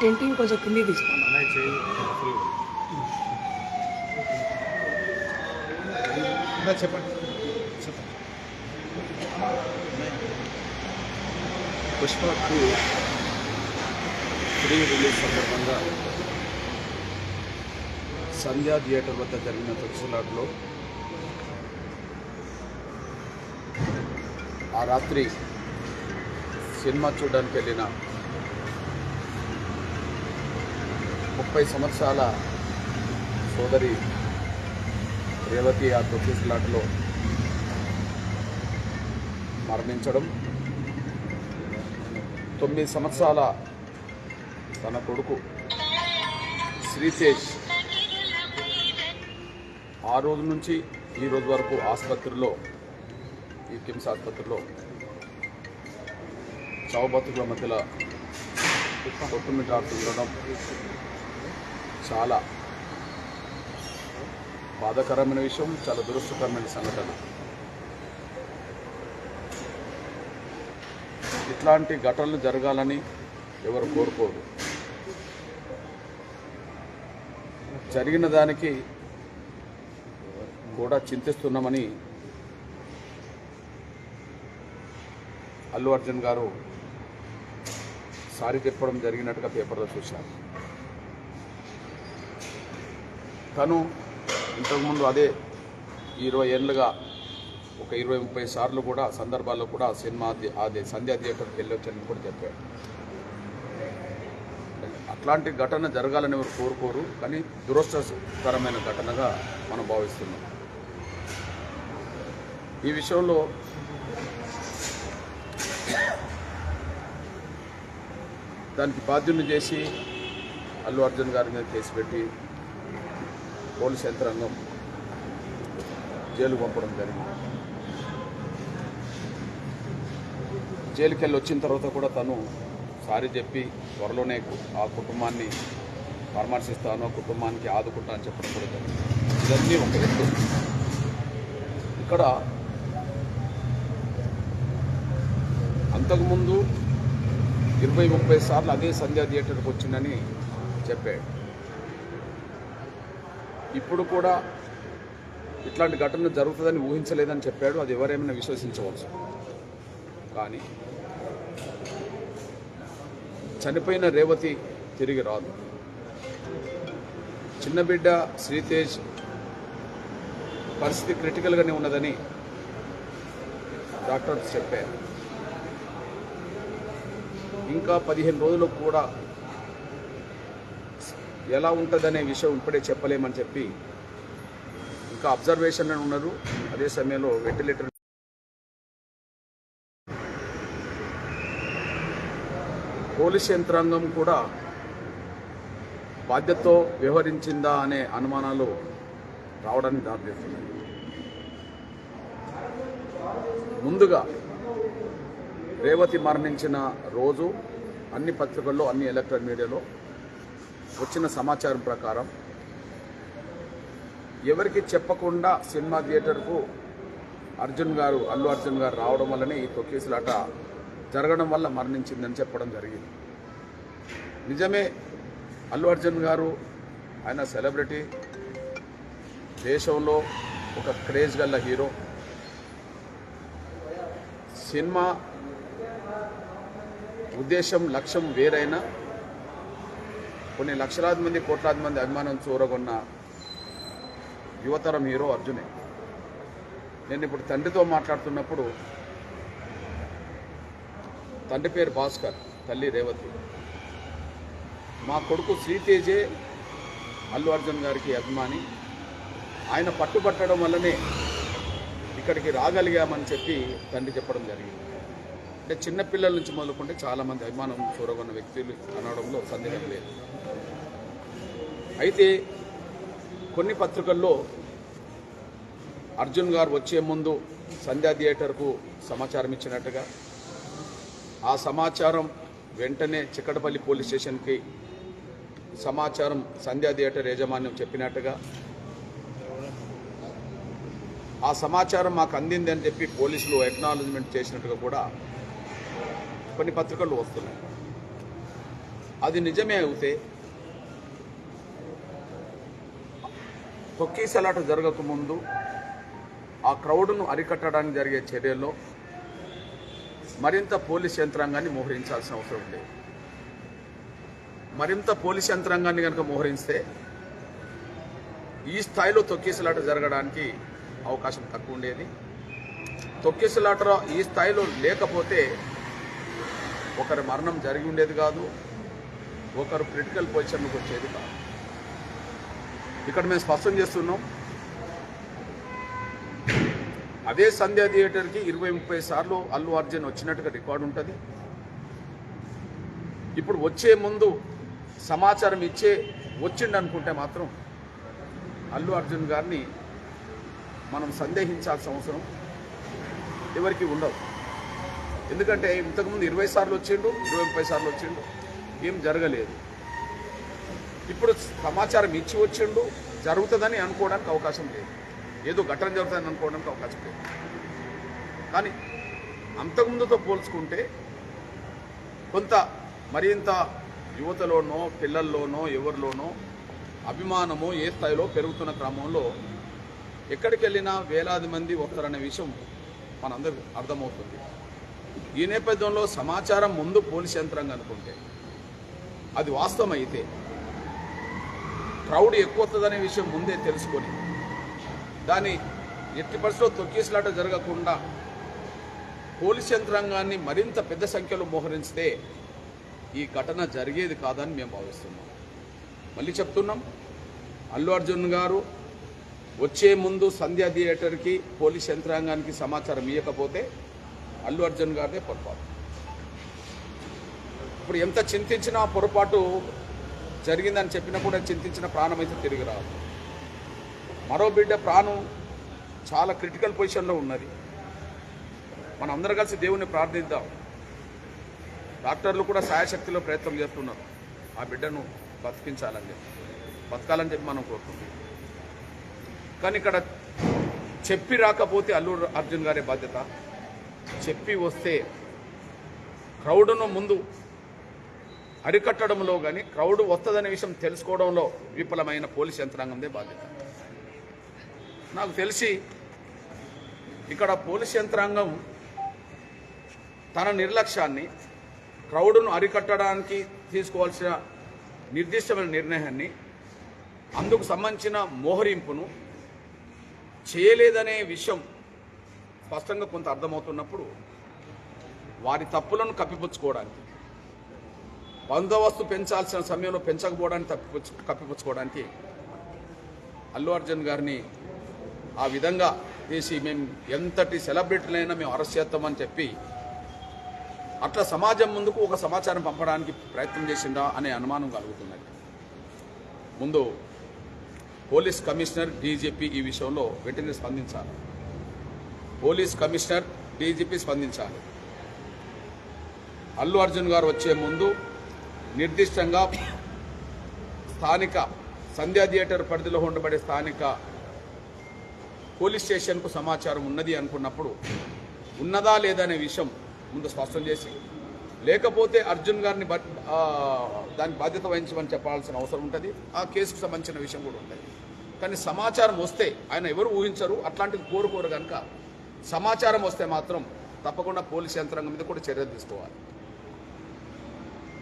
టెంటింగ్ కొంచెం కింది తీసుకోండి చెప్పండి. చెప్పండి. పుష్ప టూ ఫ్రీ రిలీజ్ సందర్భంగా సంధ్యా థియేటర్ వద్ద జరిగిన తొక్సులాట్లో ఆ రాత్రి సినిమా చూడడానికి వెళ్ళిన ముప్పై సంవత్సరాల సోదరి రేవతి ఆ తొక్కిసలాటలో మరణించడం తొమ్మిది సంవత్సరాల తన కొడుకు శ్రీతేజ్ ఆ రోజు నుంచి ఈ రోజు వరకు ఆసుపత్రిలో ఈ కిమ్స్ ఆసుపత్రిలో చావుబతుకుల మధ్యలో కొట్టుమిట్టాడుతూ ఉండడం చాలా బాధకరమైన విషయం చాలా దురదృష్టకరమైన సంఘటన. ఇట్లాంటి ఘటనలు జరగాలని ఎవరు కోరుకోరు. జరిగిన దానికి కూడా చింతిస్తున్నామని అల్లు అర్జున్ గారు సారి చెప్పడం జరిగినట్టుగా పేపర్లో చూశాను తను ఇంతకుముందు అదే ఇరవై ఏళ్ళుగా ఒక ఇరవై ముప్పై సార్లు కూడా సందర్భాల్లో కూడా సినిమా అదే సంధ్యా థియేటర్కి వెళ్ళొచ్చని కూడా చెప్పాడు. అట్లాంటి ఘటన జరగాలని ఎవరు కోరుకోరు కానీ దురదృష్టకరమైన ఘటనగా మనం భావిస్తున్నాం. ఈ విషయంలో దానికి బాధ్యుని చేసి అల్లు అర్జున్ గారి మీద కేసు పెట్టి పోలీస్ యంత్రాంగం జైలు పంపడం జరిగింది. జైలుకి వెళ్ళి వచ్చిన తర్వాత కూడా తను సారీ చెప్పి త్వరలోనే ఆ కుటుంబాన్ని పరామర్శిస్తాను ఆ కుటుంబానికి ఆదుకుంటా అని చెప్పడం కూడా జరిగింది. ఇవన్నీ ఒక ఎత్తు. ఇక్కడ అంతకుముందు ఇరవై ముప్పై సార్లు అదే సంధ్యా థియేటర్కి వచ్చిందని చెప్పాడు. ఇప్పుడు కూడా ఇట్లాంటి ఘటన జరుగుతుందని ఊహించలేదని చెప్పాడు. అది ఎవరేమైనా విశ్వసించవచ్చు. కానీ చనిపోయిన రేవతి తిరిగి రాదు. చిన్న బిడ్డ శ్రీతేజ్ పరిస్థితి క్రిటికల్గానే ఉన్నదని డాక్టర్స్ చెప్పారు. ఇంకా పదిహేను రోజులకు కూడా ఎలా ఉంటుందనే విషయం ఇప్పుడే చెప్పలేమని చెప్పి ఇంకా అబ్జర్వేషన్లో ఉన్నారు. అదే సమయంలో వెంటిలేటర్ పోలీస్ యంత్రాంగం కూడా బాధ్యతతో వ్యవహరించిందా అనే అనుమానాలు రావడానికి దారితీస్తున్నాయి ముందుగా రేవతి మరణించిన రోజు అన్ని పత్రికల్లో అన్ని ఎలక్ట్రానిక్ మీడియాలో వచ్చిన సమాచారం ప్రకారం ఎవరికి చెప్పకుండా సినిమా థియేటర్కు అర్జున్ గారు అల్లు అర్జున్ గారు రావడం వల్లనే ఈ తొక్కేసులాట జరగడం వల్ల మరణించిందని చెప్పడం జరిగింది. నిజమే అల్లు అర్జున్ గారు ఆయన సెలబ్రిటీ దేశంలో ఒక క్రేజ్ గల్ల హీరో. సినిమా ఉద్దేశం లక్ష్యం వేరైనా కొన్ని లక్షలాది మంది కోట్లాది మంది అభిమానం చూరగొన్న యువతరం హీరో అర్జునే. నేను ఇప్పుడు తండ్రితో మాట్లాడుతున్నప్పుడు తండ్రి పేరు భాస్కర్ తల్లి రేవతి. మా కొడుకు శ్రీతేజే అల్లు అర్జున్ గారికి అభిమాని. ఆయన పట్టుబట్టడం వల్లనే ఇక్కడికి రాగలిగామని చెప్పి తండ్రి చెప్పడం జరిగింది. అంటే చిన్నపిల్లల నుంచి మొదలుకుంటే చాలామంది అభిమానం చూరగొన్న వ్యక్తులు అనడంలో సందేహం లేదు. అయితే కొన్ని పత్రికల్లో అర్జున్ గారు వచ్చే ముందు సంధ్యా థియేటర్కు సమాచారం ఇచ్చినట్టుగా ఆ సమాచారం వెంటనే చిక్కడపల్లి పోలీస్ స్టేషన్కి సమాచారం సంధ్యా థియేటర్ యాజమాన్యం చెప్పినట్టుగా ఆ సమాచారం మాకు అందింది అని చెప్పి పోలీసులు ఎక్నాలజ్మెంట్ చేసినట్టుగా కూడా కొన్ని పత్రికల్లో వస్తున్నాయి. అది నిజమే అయితే తొక్కీసలాట జరగకముందు ఆ క్రౌడ్ను అరికట్టడానికి జరిగే చర్యల్లో మరింత పోలీస్ యంత్రాంగాన్ని మోహరించాల్సిన అవసరం లేదు. మరింత పోలీస్ యంత్రాంగాన్ని కనుక మోహరిస్తే ఈ స్థాయిలో తొక్కేసలాట జరగడానికి అవకాశం తక్కువ ఉండేది. తొక్కేసలాట ఈ స్థాయిలో లేకపోతే ఒకరి మరణం జరిగి ఉండేది కాదు ఒకరు క్రిటికల్ పొజిషన్కి వచ్చేది కాదు. ఇక్కడ మేము స్పష్టం చేస్తున్నాం అదే సంధ్యా థియేటర్కి ఇరవై ముప్పై సార్లు అల్లు అర్జున్ వచ్చినట్టుగా రికార్డు ఉంటుంది. ఇప్పుడు వచ్చే ముందు సమాచారం ఇచ్చే వచ్చిండు అనుకుంటే మాత్రం అల్లు అర్జున్ గారిని మనం సందేహించాల్సిన అవసరం ఎవరికి ఉండదు. ఎందుకంటే ఇంతకుముందు ఇరవై సార్లు వచ్చిండు ఇరవై ముప్పై సార్లు వచ్చిండు. ఏం జరగలేదు. ఇప్పుడు సమాచారం ఇచ్చి వచ్చిండు జరుగుతుందని అనుకోవడానికి అవకాశం లేదు. ఏదో ఘటన జరుగుతుందని అనుకోవడానికి అవకాశం లేదు. కానీ అంతకుముందుతో పోల్చుకుంటే కొంత మరింత యువతలోనో పిల్లల్లోనో ఎవరిలోనో అభిమానము ఏ స్థాయిలో పెరుగుతున్న క్రమంలో ఎక్కడికి వెళ్ళినా వేలాది మంది వస్తారనే విషయం మనందరికి అర్థమవుతుంది. ఈ నేపథ్యంలో సమాచారం ముందు పోలీస్ యంత్రాంగం అనుకుంటే. అది వాస్తవం అయితే క్రౌడ్ ఎక్కువ వస్తుందనే విషయం ముందే తెలుసుకొని దాని ఎట్టి పరిస్థితిలో తొక్కేసలాట జరగకుండా పోలీస్ యంత్రాంగాన్ని మరింత పెద్ద సంఖ్యలో మోహరిస్తే ఈ ఘటన జరిగేది కాదని మేము భావిస్తున్నాం. మళ్ళీ చెప్తున్నాం అల్లు అర్జున్ గారు వచ్చే ముందు సంధ్యా థియేటర్కి పోలీస్ యంత్రాంగానికి సమాచారం ఇవ్వకపోతే అల్లు అర్జున్ గారిదే పొరపాటు. ఇప్పుడు ఎంత చింతించినా పొరపాటు జరిగిందని చెప్పినప్పుడు కూడా చింతించిన ప్రాణం అయితే తిరిగి రాదు. మరో బిడ్డ ప్రాణం చాలా క్రిటికల్ పొజిషన్లో ఉన్నది. మనం అందరం కలిసి దేవుణ్ణి ప్రార్థిద్దాం. డాక్టర్లు కూడా సాయశక్తిలో ప్రయత్నం చేస్తున్నారు. ఆ బిడ్డను బతికించాలని చెప్పి బతకాలని చెప్పి మనం కోరుకుంటున్నాం. కానీ ఇక్కడ చెప్పి రాకపోతే అల్లు అర్జున్ గారి బాధ్యత. చెప్పి వస్తే క్రౌడ్ను ముందు అరికట్టడంలో కానీ క్రౌడ్ వస్తుందనే విషయం తెలుసుకోవడంలో విఫలమైన పోలీస్ యంత్రాంగందే బాధ్యత. నాకు తెలిసి ఇక్కడ పోలీస్ యంత్రాంగం తన నిర్లక్ష్యాన్ని క్రౌడ్ను అరికట్టడానికి తీసుకోవాల్సిన నిర్దిష్టమైన నిర్ణయాన్ని అందుకు సంబంధించిన మోహరింపును చేయలేదనే విషయం స్పష్టంగా కొంత అర్థమవుతున్నప్పుడు వారి తప్పులను కప్పిపుచ్చుకోవడానికి బందోబస్తు పెంచాల్సిన సమయంలో పెంచకపోవడానికి తప్పిపుచ్చు కప్పిపుచ్చుకోవడానికి అల్లు అర్జున్ గారిని ఆ విధంగా చేసి మేము ఎంతటి సెలబ్రిటీలైనా మేము అరెస్ట్ చేస్తామని చెప్పి అట్లా సమాజం ముందుకు ఒక సమాచారం పంపడానికి ప్రయత్నం చేసిందా అనే అనుమానం కలుగుతున్నది. ముందు పోలీస్ కమిషనర్ డీజీపీ ఈ విషయంలో వెంటనే స్పందించాలి. పోలీస్ కమిషనర్ డీజీపీ స్పందించాలి. అల్లు అర్జున్ గారు వచ్చే ముందు నిర్దిష్టంగా స్థానిక సంధ్యా థియేటర్ పరిధిలో ఉండబడే స్థానిక పోలీస్ స్టేషన్కు సమాచారం ఉన్నది అనుకున్నప్పుడు ఉన్నదా లేదా అనే విషయం ముందు స్పష్టం చేసి లేకపోతే అర్జున్ గారిని బట్- దానికి బాధ్యత వహించమని చెప్పాల్సిన అవసరం ఉంటుంది. ఆ కేసుకు సంబంధించిన విషయం కూడా ఉంటుంది. కానీ సమాచారం వస్తే ఆయన ఎవరు ఊహించరు. అట్లాంటిది కోరుకోరు కనుక సమాచారం వస్తే మాత్రం తప్పకుండా పోలీస్ యంత్రాంగం మీద కూడా చర్యలు తీసుకోవాలి.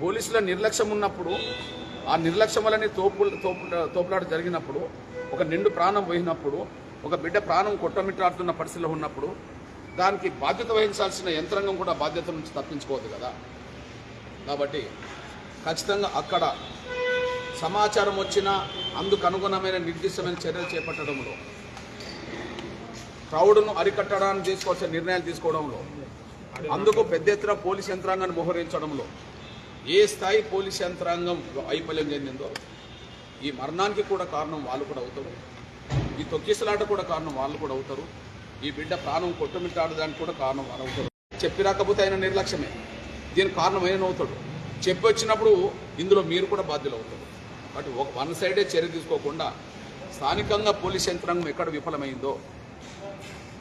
పోలీసుల నిర్లక్ష్యం ఉన్నప్పుడు ఆ నిర్లక్ష్యం వల్లనే తోపు తోపు తోపులాట జరిగినప్పుడు ఒక నిండు ప్రాణం పోయినప్పుడు ఒక బిడ్డ ప్రాణం కొట్టమిట్టాడుతున్న పరిస్థితిలో ఉన్నప్పుడు దానికి బాధ్యత వహించాల్సిన యంత్రాంగం కూడా బాధ్యత నుంచి తప్పించుకోవద్దు కదా. కాబట్టి ఖచ్చితంగా అక్కడ సమాచారం వచ్చినా అందుకు అనుగుణమైన నిర్దిష్టమైన చర్యలు చేపట్టడంలో క్రౌడ్ను అరికట్టడానికి తీసుకోవాల్సిన నిర్ణయాలు తీసుకోవడంలో అందుకు పెద్ద ఎత్తున పోలీస్ యంత్రాంగాన్ని మోహరించడంలో ఏ స్థాయి పోలీస్ యంత్రాంగం వైఫల్యం చెందిందో ఈ మరణానికి కూడా కారణం వాళ్ళు కూడా అవుతారు. ఈ తొక్కిసలాట కూడా కారణం వాళ్ళు కూడా అవుతారు. ఈ బిడ్డ ప్రాణం కొట్టుమిట్టాడడానికి కూడా కారణం వాళ్ళు అవుతారు. చెప్పి రాకపోతే ఆయన నిర్లక్ష్యమే. దీనికి కారణం ఆయన అవుతాడు. చెప్పి వచ్చినప్పుడు ఇందులో మీరు కూడా బాధ్యులు అవుతారు కాబట్టి ఒక వన్ సైడే చర్య తీసుకోకుండా స్థానికంగా పోలీస్ యంత్రాంగం ఎక్కడ విఫలమైందో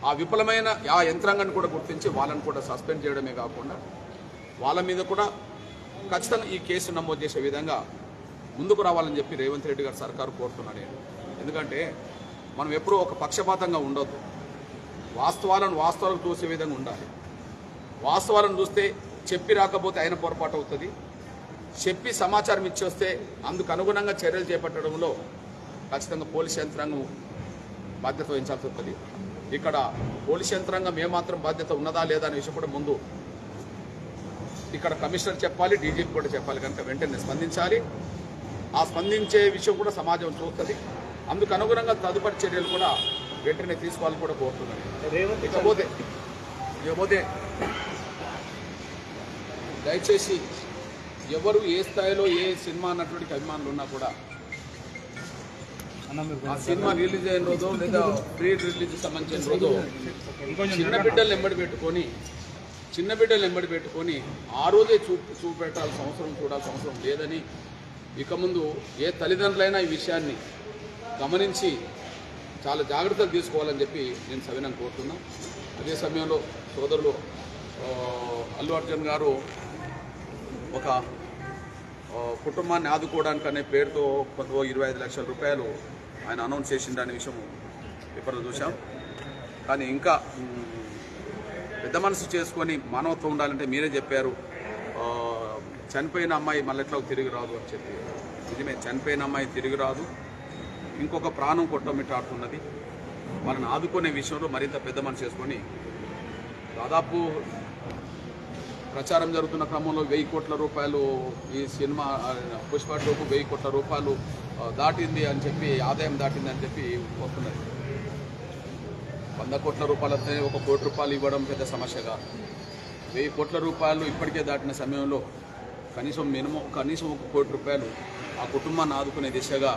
ఆ విఫలమైన ఆ యంత్రాంగాన్ని కూడా గుర్తించి వాళ్ళని కూడా సస్పెండ్ చేయడమే కాకుండా వాళ్ళ మీద కూడా ఖచ్చితంగా ఈ కేసు నమోదు చేసే విధంగా ముందుకు రావాలని చెప్పి రేవంత్ రెడ్డి గారు సర్కారు కోరుతున్నాను నేను ఎందుకంటే మనం ఎప్పుడూ ఒక పక్షపాతంగా ఉండొద్దు. వాస్తవాలను వాస్తవాలను చూసే విధంగా ఉండాలి. వాస్తవాలను చూస్తే చెప్పి రాకపోతే ఆయన పొరపాటు అవుతుంది. చెప్పి సమాచారం ఇచ్చి వస్తే అందుకు అనుగుణంగా చర్యలు చేపట్టడంలో ఖచ్చితంగా పోలీస్ యంత్రాంగం బాధ్యత వహించాల్సి వస్తుంది. ఇక్కడ పోలీస్ యంత్రాంగం ఏమాత్రం బాధ్యత ఉన్నదా లేదా అనే విషయం కూడా ముందు ఇక్కడ కమిషనర్ చెప్పాలి డీజీపీ కూడా చెప్పాలి. కనుక వెంటనే స్పందించాలి. ఆ స్పందించే విషయం కూడా సమాజం చూస్తుంది. అందుకు అనుగుణంగా తదుపరి చర్యలు కూడా వెంటనే తీసుకోవాలని కూడా కోరుతున్నాను. ఇకపోతే ఇకపోతే దయచేసి ఎవరు ఏ స్థాయిలో ఏ సినిమా అన్నటువంటి అభిమానులు ఉన్నా కూడా ఆ సినిమా రిలీజ్ అయిన రోజు లేదా ప్రీ రిలీజ్ సంబంధించిన రోజు చిన్న బిడ్డలు ఎంబడి పెట్టుకొని చిన్న బిడ్డలు ఎంబడి పెట్టుకొని ఆ రోజే చూ చూపెట్టాల్సిన అవసరం చూడాల్సిన అవసరం లేదని ఇక ముందు ఏ తల్లిదండ్రులైనా ఈ విషయాన్ని గమనించి చాలా జాగ్రత్తలు తీసుకోవాలని చెప్పి నేను సవినం కోరుతున్నా. అదే సమయంలో సోదరులు అల్లు అర్జున్ గారు ఒక కుటుంబాన్ని ఆదుకోవడానికి అనే పేరుతో కొంత ఇరవై ఐదు లక్షల రూపాయలు ఆయన అనౌన్స్ చేసిన అనే విషయం పేపర్లో చూసాం కానీ ఇంకా పెద్ద మనసు చేసుకొని మానవత్వం ఉండాలంటే మీరే చెప్పారు చనిపోయిన అమ్మాయి మళ్ళీ ఎట్లా తిరిగి రాదు అని చెప్పి. నిజమే చనిపోయిన అమ్మాయి తిరిగి రాదు. ఇంకొక ప్రాణం కొట్టమిట్టాడుతున్నది వాళ్ళని ఆదుకునే విషయంలో మరింత పెద్ద మనసు చేసుకొని దాదాపు ప్రచారం జరుగుతున్న క్రమంలో వెయ్యి కోట్ల రూపాయలు ఈ సినిమా పుష్ప టూకు వెయ్యి కోట్ల రూపాయలు దాటింది అని చెప్పి ఆదాయం దాటింది అని చెప్పి వస్తున్నది వంద కోట్ల రూపాయలతోనే ఒక కోటి రూపాయలు ఇవ్వడం పెద్ద సమస్యగా. వెయ్యి కోట్ల రూపాయలు ఇప్పటికే దాటిన సమయంలో కనీసం మినిమం కనీసం ఒక కోటి రూపాయలు ఆ కుటుంబాన్ని ఆదుకునే దిశగా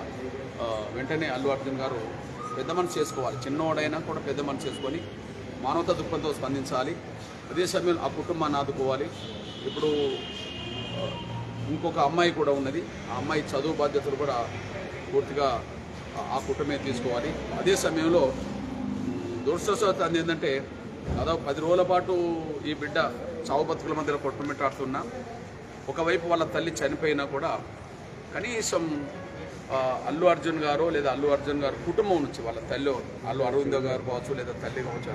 వెంటనే అల్లు అర్జున్ గారు పెద్ద మనసు చేసుకోవాలి. చిన్నోడైనా కూడా పెద్ద మనసు చేసుకొని మానవతా దృక్పథంతో స్పందించాలి. అదే సమయంలో ఆ కుటుంబాన్ని ఆదుకోవాలి. ఇప్పుడు ఇంకొక అమ్మాయి కూడా ఉన్నది. ఆ అమ్మాయి చదువు బాధ్యతలు కూడా పూర్తిగా ఆ- కుటుంబమే తీసుకోవాలి. అదే సమయంలో దురదృష్టవశాత్తు ఏంటంటే దాదాపు పది రోజుల పాటు ఈ బిడ్డ చావు బతుకుల మధ్యలో కొట్టుమిట్టాడుతున్నా. ఒకవైపు వాళ్ళ తల్లి చనిపోయినా కూడా కనీసం అల్లు అర్జున్ గారు లేదా అల్లు అర్జున్ గారు కుటుంబం నుంచి వాళ్ళ తల్లి అల్లు అరవింద గారు కావచ్చు లేదా తల్లి కావచ్చు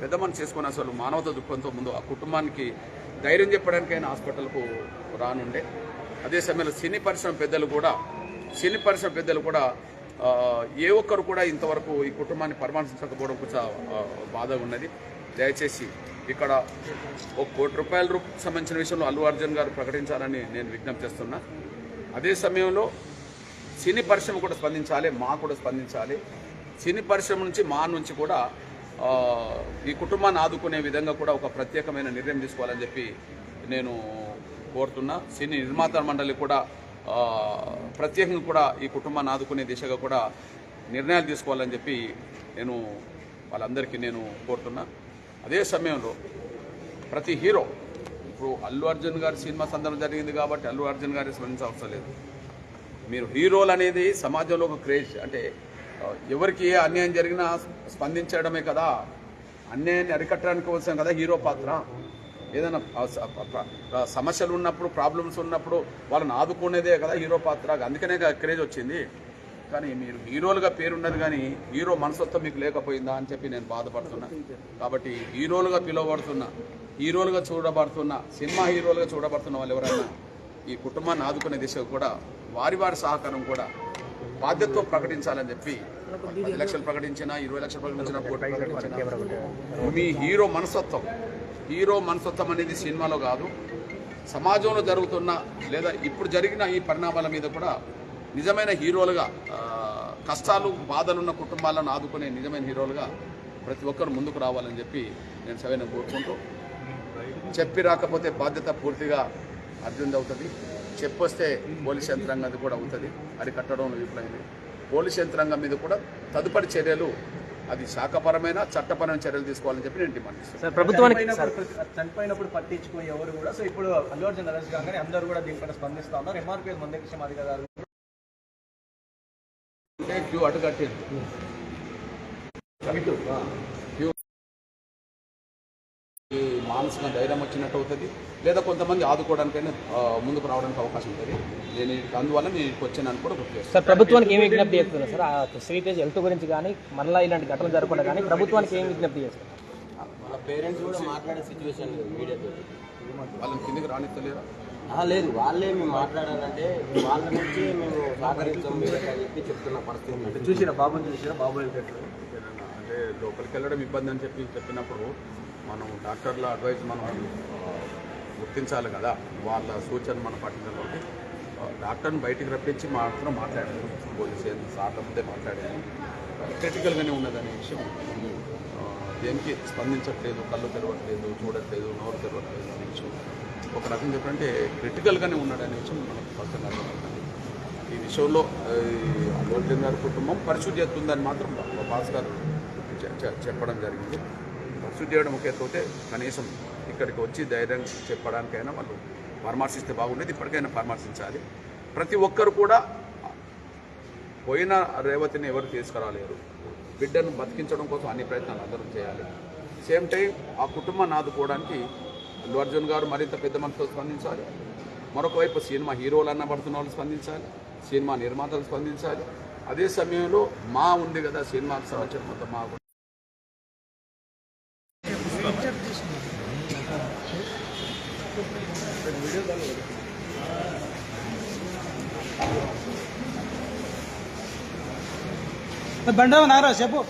పెద్ద మనిషి చేసుకొని అసలు మానవత దుఃఖంతో ముందు ఆ కుటుంబానికి ధైర్యం చెప్పడానికైనా హాస్పిటల్కు రానుండే. అదే సమయంలో సినీ పరిశ్రమ పెద్దలు కూడా సినీ పరిశ్రమ పెద్దలు కూడా ఏ ఒక్కరు కూడా ఇంతవరకు ఈ కుటుంబాన్ని పరామర్శించకపోవడం కొంచెం బాధ బాధగా ఉన్నది. దయచేసి ఇక్కడ ఒక కోటి రూపాయల రూ సంబంధించిన విషయంలో అల్లు అర్జున్ గారు ప్రకటించాలని నేను విజ్ఞప్తి చేస్తున్నా. అదే సమయంలో సినీ పరిశ్రమ కూడా స్పందించాలి మా కూడా స్పందించాలి. సినీ పరిశ్రమ నుంచి మా నుంచి కూడా ఈ కుటుంబాన్ని ఆదుకునే విధంగా కూడా ఒక ప్రత్యేకమైన నిర్ణయం తీసుకోవాలని చెప్పి నేను కోరుతున్నా. సినీ నిర్మాత మండలి కూడా ప్రత్యేకంగా కూడా ఈ కుటుంబాన్ని ఆదుకునే దిశగా కూడా నిర్ణయాలు తీసుకోవాలని చెప్పి నేను వాళ్ళందరికీ నేను కోరుతున్నా. అదే సమయంలో ప్రతి హీరో ఇప్పుడు అల్లు అర్జున్ గారి సినిమా సందర్భం జరిగింది కాబట్టి అల్లు అర్జున్ గారి స్పందించ అవసరం లేదు. మీరు హీరోలు అనేది సమాజంలో ఒక క్రేజ్ అంటే ఎవరికి ఏ అన్యాయం జరిగినా స్పందించడమే కదా. అన్యాయాన్ని అరికట్టడానికి కోసం కదా హీరో పాత్ర. ఏదైనా సమస్యలు ఉన్నప్పుడు ప్రాబ్లమ్స్ ఉన్నప్పుడు వాళ్ళని ఆదుకునేదే కదా హీరో పాత్ర. అందుకనే క్రేజ్ వచ్చింది. కానీ మీరు హీరోలుగా పేరున్నది కానీ హీరో మనసత్వం మీకు లేకపోయిందా అని చెప్పి నేను బాధపడుతున్నా. కాబట్టి హీరోలుగా పిలువబడుతున్నా హీరోలుగా చూడబడుతున్న సినిమా హీరోలుగా చూడబడుతున్న వాళ్ళు ఎవరైనా ఈ కుటుంబాన్ని ఆదుకునే దిశగా కూడా వారి వారి సహకారం కూడా బాధ్యతతో ప్రకటించాలని చెప్పి పది లక్షలు ప్రకటించినా ఇరవై లక్షలు ప్రకటించినా కోటి ప్రకటించినా. మీ హీరో మనస్తత్వం. హీరో మనస్తత్వం అనేది సినిమాలో కాదు. సమాజంలో జరుగుతున్న లేదా ఇప్పుడు జరిగిన ఈ పరిణామాల మీద కూడా నిజమైన హీరోలుగా కష్టాలు బాధలున్న కుటుంబాలను ఆదుకునే నిజమైన హీరోలుగా ప్రతి ఒక్కరు ముందుకు రావాలని చెప్పి నేను సరైన కోరుకుంటూ చెప్పి రాకపోతే బాధ్యత పూర్తిగా అర్జున్ అవుతుంది. చెప్పొస్తే పోలీస్ యంత్రాంగం అది కూడా అవుతుంది. అది కట్టడంలో విఫలమైంది. పోలీస్ యంత్రాంగం మీద కూడా తదుపరి చర్యలు అది శాఖపరమైన చట్టపరమైన చర్యలు తీసుకోవాలని చెప్పి నేను డిమాండ్ చేస్తాను సార్ ప్రభుత్వానికి చనిపోయినప్పుడు చనిపోయినప్పుడు పట్టించుకుని ఎవరు కూడా సో ఇప్పుడు అల్లు అర్జున్ అరెస్ట్ కాగానే అందరూ కూడా దీనిపైన స్పందిస్తా ఉన్నారు. ఎంఆర్పీ మందకృష్ణ మాదిగ గారు క్యూ అటు కట్టింది మానసిక ధైర్యం వచ్చినట్టు అవుతుంది. లేదా కొంతమంది ఆదుకోవడానికైనా ముందుకు రావడానికి అవకాశం ఉంటుంది. నేను అందువల్ల నేను ఇక్కడికి వచ్చానని కూడా గుర్తు చేస్తాను. సార్ ప్రభుత్వానికి ఏం విజ్ఞప్తి చేస్తున్నారు సార్? ఆ శ్రీతేజ్ హెల్త్ గురించి కానీ మళ్ళీ ఇలాంటి ఘటనలు జరగకుండా కానీ ప్రభుత్వానికి ఏం విజ్ఞప్తి చేస్తారు? వాళ్ళ పేరెంట్స్ కూడా మాట్లాడే సిచ్యువేషన్ లేదు మీడియాతో. వాళ్ళని కిందికి రానిస్తలేరా? లేదు. వాళ్ళే మేము మాట్లాడాలంటే వాళ్ళ నుంచి మేము సహకరిస్తాం మీరు అని చెప్పి చెప్తున్న పరిస్థితి ఉంది. చూసిరా బాబుని చూసిరా? బాబు అంటే లోపలికి వెళ్ళడం ఇబ్బంది అని చెప్పి చెప్పినప్పుడు మనం డాక్టర్ల అడ్వైజ్ మనం గుర్తించాలి కదా వాళ్ళ సూచన మనం పాటించాలి డాక్టర్ని బయటికి రప్పించి మాత్రం మాట్లాడాను పోలీసు సార్ల ముందే మాట్లాడాను క్రిటికల్గానే ఉన్నదనే విషయం దేనికి స్పందించట్లేదు కళ్ళు తెరవట్లేదు చూడట్లేదు నోరు తెరవట్లేదు అనే విషయం ఒక రకం చెప్పాలంటే క్రిటికల్గానే ఉన్నాడనే విషయం మనకు స్పష్టంగా అర్థమవుతుంది ఈ విషయంలో ఈ అల్లు అర్జున్ గారి కుటుంబం పరిశుద్ధి చేస్తుందని మాత్రం భాస్కర్ చెప్పడం జరిగింది. శుద్ధి చేయడం ఒక ఎత్తు అయితే కనీసం ఇక్కడికి వచ్చి ధైర్యం చెప్పడానికైనా వాళ్ళు పరామర్శిస్తే బాగుండేది. ఇప్పటికైనా పరామర్శించాలి. ప్రతి ఒక్కరు కూడా పోయిన రేవతిని ఎవరు తీసుకురాలేరు. బిడ్డను బతికించడం కోసం అన్ని ప్రయత్నాలు అందరూ చేయాలి. సేమ్ టైం ఆ కుటుంబాన్ని ఆదుకోవడానికి అల్లు అర్జున్ గారు మరింత పెద్ద మనసుతో స్పందించాలి. మరొకవైపు సినిమా హీరోలు అన్నబడుతున్న వాళ్ళు స్పందించాలి. సినిమా నిర్మాతలు స్పందించాలి. అదే సమయంలో మా ఉంది కదా సినిమా సంబంధించిన మొత్తం మా బండి నారా చెప్పు.